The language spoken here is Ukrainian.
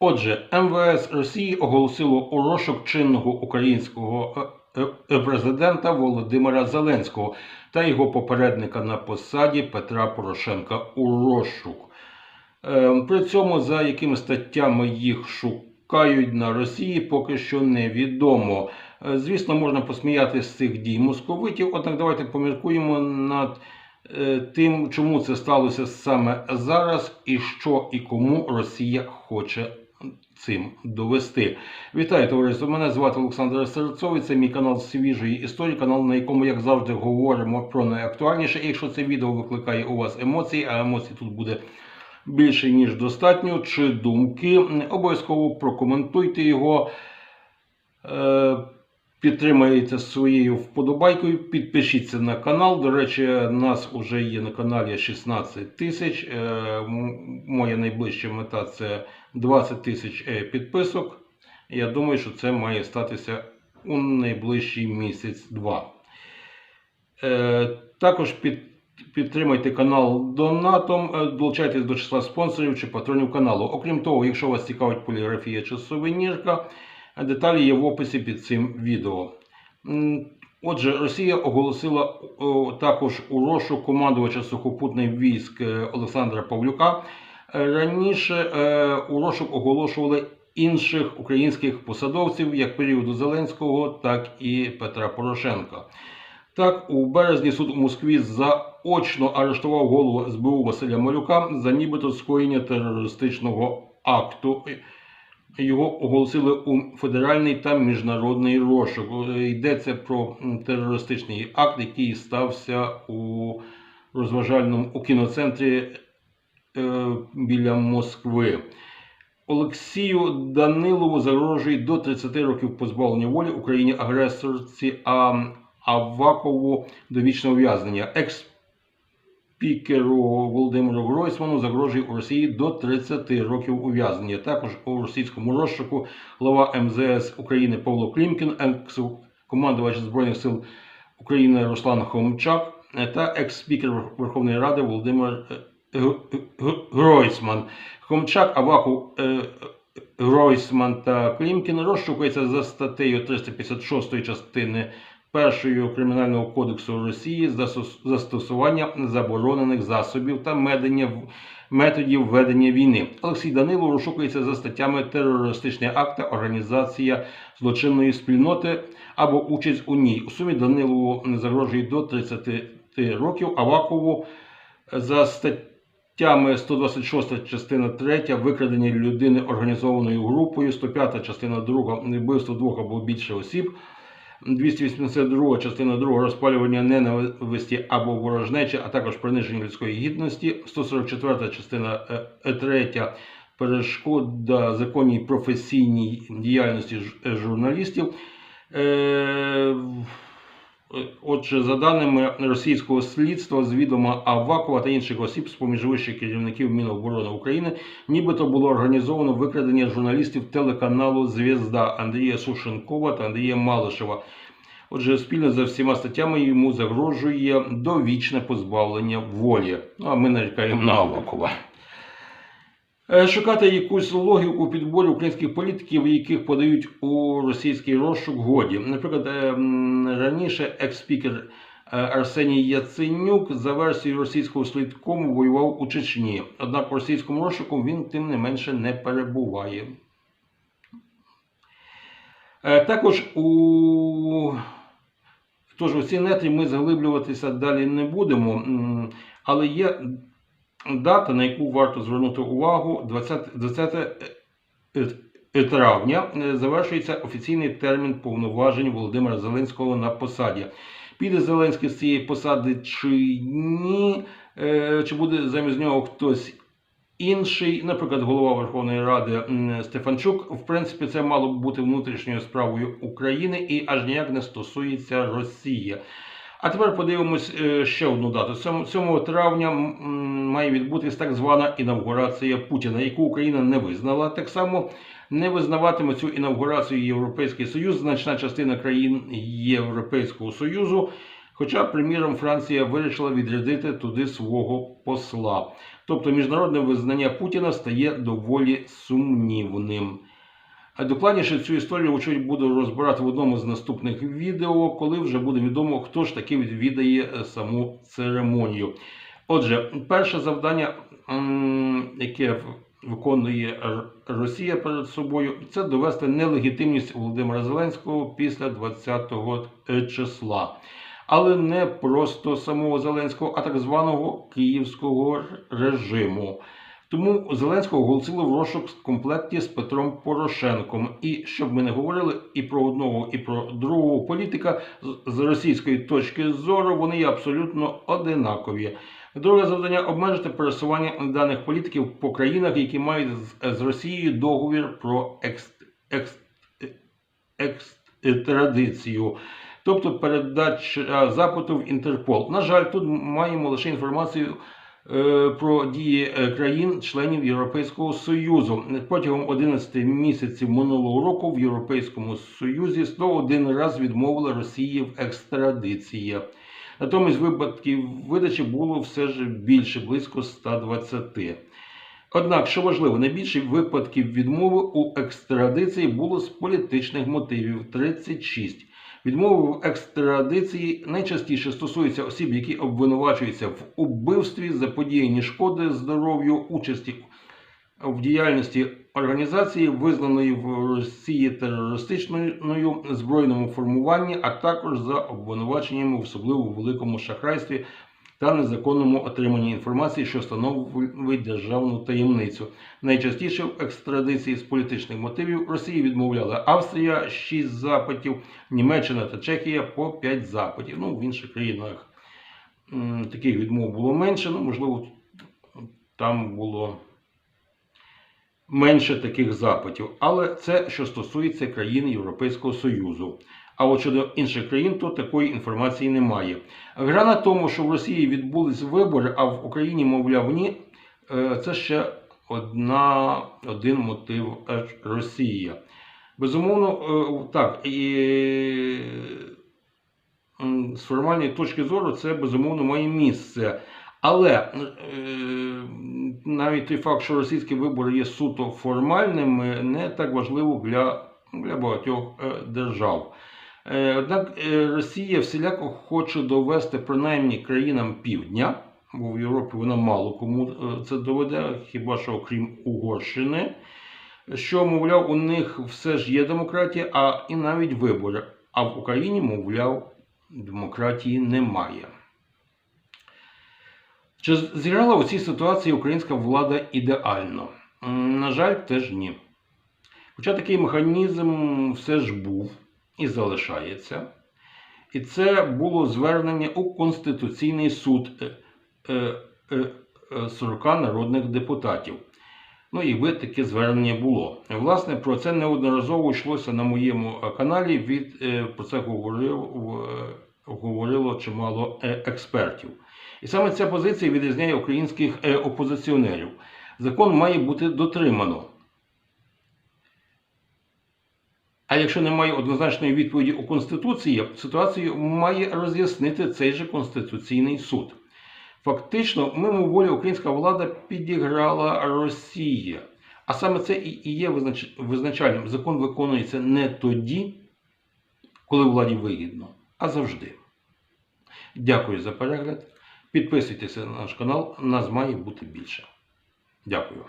Отже, МВС Росії оголосило у розшук чинного українського е, е, президента Володимира Зеленського та його попередника на посаді Петра Порошенка у розшук. Е, При цьому за якими статтями їх шукають на Росії, поки що невідомо. Е, Звісно, можна посміяти з цих дій московитів, однак давайте поміркуємо над е, тим, чому це сталося саме зараз, і що і кому Росія хоче цим довести. Вітаю, товариство! Мене звати Олександр Серцовий. Це мій канал свіжої історії, канал, на якому, як завжди, говоримо про найактуальніше. І якщо це відео викликає у вас емоції, а емоцій тут буде більше ніж достатньо, чи думки, обов'язково прокоментуйте його. Підтримаєте своєю вподобайкою, підпишіться на канал. До речі, нас вже є на каналі 16 тисяч. Е, Моя найближча мета це 20 тисяч е, підписок. Я думаю, що це має статися у найближчий місяць-два. Е, Також під, підтримайте канал донатом, долучайтесь до числа спонсорів чи патронів каналу. Окрім того, якщо вас цікавить поліграфія чи сувенірка, деталі є в описі під цим відео. Отже, Росія оголосила також у розшук командувача сухопутних військ е, Олександра Павлюка. Е, Раніше е, у розшук оголошували інших українських посадовців як періоду Зеленського, так і Петра Порошенка. Так, у березні суд у Москві заочно арештував голову СБУ Василя Малюка за нібито скоєння терористичного акту. Його оголосили у федеральний та міжнародний розшук. Е, Йдеться про терористичний акт, який стався у розважальному у кіноцентрі е, біля Москви. Олексію Данилову загрожує до 30 років позбавлення волі Україні агресорці, а Авакову довічне ув'язнення. Екс-спікеру Володимиру Гройсману загрожує у Росії до 30 років ув'язнення. Також у російському розшуку глава МЗС України Павло Клімкін, екс-командувач Збройних сил України Руслан Хомчак та екс-спікер Верховної Ради Володимир е, Гройсман. Хомчак, Аваков, е, Гройсман та Клімкін розшукуються за статтею 356 частини першої Кримінального кодексу Росії за застосування заборонених засобів та медення методів ведення війни. Олексій Данилов розшукується за статтями терористичний акт та організація злочинної спільноти або участь у ній. У сумі Данилову загрожує до 30 років, Авакову за статтями 126 частина 3 викрадення людини організованою групою, 105 частина 2 вбивство двох або більше осіб, 282 частина 2 розпалювання ненависті або ворожнечі, а також приниження людської гідності, 144 частина 3 перешкода законній професійній діяльності журналістів. Е, Отже, за даними російського слідства, з відома Авакова та інших осіб, з поміж вищих керівників Міноборони України, нібито було організовано викрадення журналістів телеканалу Звізда Андрія Сушенкова та Андрія Малишева. Отже, спільно за всіма статтями йому загрожує довічне позбавлення волі. Ну, а ми нарікаємо на Авакова. Е, Шукати якусь логіку у підборі українських політиків, яких подають у російський розшук, годі. Наприклад, е, раніше екс-спікер е, Арсеній Яценюк за версією російського слідкому воював у Чечні. Однак російському розшуку він тим не менше не перебуває. Також у Тож у ці нетрі ми заглиблюватися далі не будемо, але є дата, на яку варто звернути увагу, 20, 20 е, е, травня е, завершується офіційний термін повноважень Володимира Зеленського на посаді. Піде Зеленський з цієї посади чи ні, чи буде замість нього хтось інший, наприклад, голова Верховної Ради Стефанчук. В принципі, це мало б бути внутрішньою справою України і аж ніяк не стосується Росії. А тепер подивимось е, ще одну дату. 7 7 травня має відбутись так звана інавгурація Путіна, яку Україна не визнала. Так само не визнаватиме цю інавгурацію Європейський Союз, значна частина країн Європейського Союзу. Хоча, приміром, Франція вирішила відрядити туди свого посла. Тобто міжнародне визнання Путіна стає доволі сумнівним. Докладніше цю історію, очевидь, буду розбирати в одному з наступних відео, коли вже буде відомо, хто ж таки відвідає е, саму церемонію. Отже, перше завдання, яке виконує Росія перед собою, це довести нелегітимність Володимира Зеленського після 20 числа. Але не просто самого Зеленського, а так званого київського режиму. Тому Зеленського оголосили в розшук в комплекті з Петром Порошенком. І щоб ми не говорили і про одного, і про другого політика, з- російської точки зору вони є абсолютно одинакові. Друге завдання обмежити пересування даних політиків по країнах, які мають з, Росією договір про екс, екс, екстрадицію, тобто передача запиту в Інтерпол. На жаль, тут маємо лише інформацію про дії е, країн-членів Європейського Союзу. Протягом 11 місяців минулого року в Європейському Союзі 101 раз відмовили Росії в екстрадиції. Натомість випадків видачі було все ж більше, близько 120. Однак, що важливо, найбільше випадків відмови у екстрадиції було з політичних мотивів 36. Відмови в екстрадиції найчастіше стосуються осіб, які обвинувачуються в убивстві, заподіянні шкоди здоров'ю, участі в діяльності організації, визнаної в Росії терористичною збройному формуванні, а також за обвинуваченнями в особливо великому шахрайстві та незаконному отриманні інформації, що становить державну таємницю. Найчастіше в екстрадиції з політичних мотивів Росії відмовляла Австрія 6 запитів, Німеччина та Чехія по 5 запитів. Ну, в інших країнах таких відмов було менше, ну, можливо, там було менше таких запитів. Але це що стосується країн Європейського Союзу. А от щодо інших країн, то такої інформації немає. Гра на тому, що в Росії відбулись вибори, а в Україні, мовляв, ні, е, це ще одна, один мотив е, Росія. Безумовно, е, так, і з формальної точки зору це безумовно має місце. Але навіть той факт, що російські вибори є суто формальними, не так важливо для, для багатьох держав. Е, Однак е, Росія всіляко хоче довести принаймні країнам півдня, бо в Європі вона мало кому е, це доведе, хіба що окрім Угорщини, що, мовляв, у них все ж є демократія, а і навіть вибори. А в Україні, мовляв, демократії немає. Чи зіграла у цій ситуації українська влада ідеально? На жаль, теж ні. Хоча такий механізм все ж був і залишається. І це було звернення у Конституційний суд е, е, е, е, 40 народних депутатів. Ну, і ви таке звернення було. Власне, про це неодноразово йшлося на моєму каналі. Від, про це говорив, говорило чимало експертів. І саме ця позиція відрізняє українських опозиціонерів. Закон має бути дотримано. А якщо немає однозначної відповіді у Конституції, ситуацію має роз'яснити цей же Конституційний суд. Фактично, мимо волі українська влада підіграла Росії. А саме це і є визначальним. Закон виконується не тоді, коли владі вигідно, а завжди. Дякую за перегляд. Підписуйтеся на наш канал, нас має бути більше. Дякую.